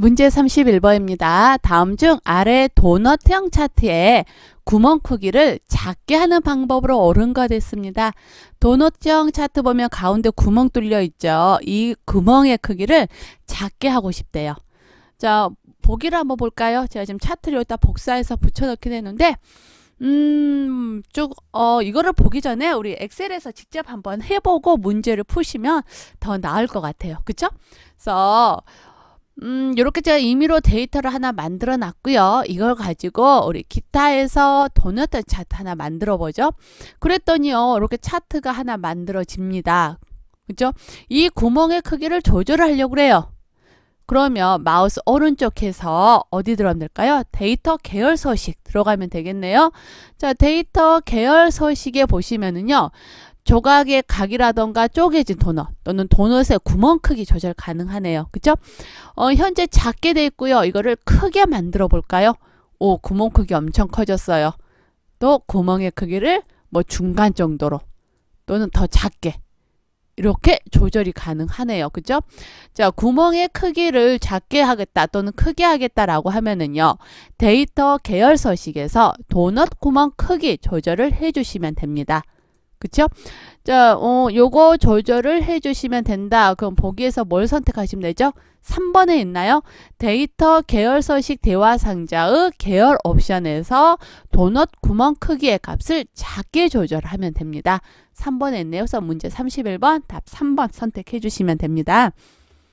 문제 31번입니다. 다음 중 아래 도넛형 차트에 구멍 크기를 작게 하는 방법으로 옳은 것 됐습니다. 도넛형 차트 보면 가운데 구멍 뚫려 있죠. 이 구멍의 크기를 작게 하고 싶대요. 자, 보기를 한번 볼까요? 제가 지금 차트를 여기다 복사해서 붙여넣긴 했는데 음, 쭉, 어, 이거를 보기 전에 우리 엑셀에서 직접 한번 해보고 문제를 푸시면 더 나을 것 같아요. 그쵸? 그래서, 음, 이렇게 제가 임의로 데이터를 하나 만들어 놨고요. 이걸 가지고 우리 기타에서 도넛 차트 하나 만들어 보죠. 그랬더니요, 이렇게 차트가 하나 만들어집니다. 그죠? 이 구멍의 크기를 조절하려고 그래요. 그러면 마우스 오른쪽에서 어디 들어가면 될까요? 데이터 계열 서식 들어가면 되겠네요. 자, 데이터 계열 서식에 보시면은요. 조각의 각이라던가 쪼개진 도넛 또는 도넛의 구멍 크기 조절 가능하네요. 그죠? 어, 현재 작게 돼 있고요. 이거를 크게 만들어 볼까요? 오, 구멍 크기 엄청 커졌어요. 또 구멍의 크기를 뭐 중간 정도로 또는 더 작게 이렇게 조절이 가능하네요. 그죠? 자, 구멍의 크기를 작게 하겠다 또는 크게 하겠다라고 하면은요. 데이터 계열 서식에서 도넛 구멍 크기 조절을 해 주시면 됩니다. 그쵸? 자, 어, 요거 조절을 해 주시면 된다. 그럼 보기에서 뭘 선택하시면 되죠? 3번에 있나요? 데이터 계열 서식 대화 상자의 계열 옵션에서 도넛 구멍 크기의 값을 작게 조절하면 됩니다. 3번에 있네요. 그래서 문제 31번 답 3번 선택해 주시면 됩니다.